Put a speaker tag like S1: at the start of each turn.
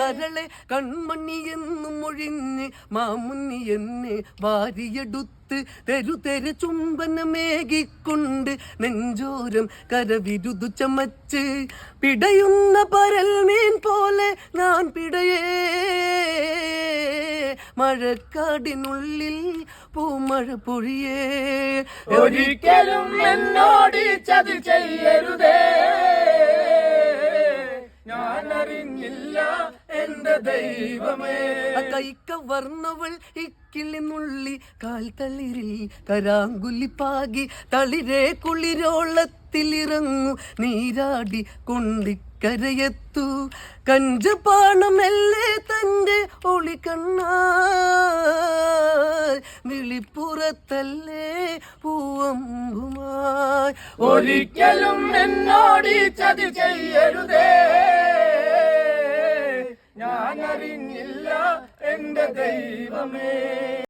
S1: കരളെ കൺമണി എന്നും ഒഴിഞ്ഞ് മാമുന്നി എന്നെ വാരിയെടുത്ത് തെരു തെരു ചുംബനമേകിക്കൊണ്ട് നെഞ്ചോരം കരവിരുതു ചമച്ച് പിടയുന്ന പരൽ മീൻ പോലെ ഞാൻ പിടയേ. മഴക്കാടിനുള്ളിൽ പൂമഴ പൊഴിയേ.
S2: ഒരിക്കലും എന്നോട് ചതി ചെയ്യരുതേ. ഞാൻ അറിഞ്ഞില്ല എന്റെ ദൈവമേ.
S1: കൈക്ക വർണവൾ ഇക്കിളി നുള്ളി കാൽ തളിരിൽ കരാങ്കുലി പാകി തളിരെ കുളിരോളത്തിലിറങ്ങു നീരാടി കൊണ്ടിക്കരയെത്തു. കഞ്ചപാണമെല്ലേ തന്റെ ഒളി കണ്ണാ വിളിപ്പുറത്തല്ലേ പൂവമ്പുമായി
S2: ഒരിക്കലും എന്നോടി ചതി അറിഞ്ഞില്ല എന്റെ ദൈവമേ.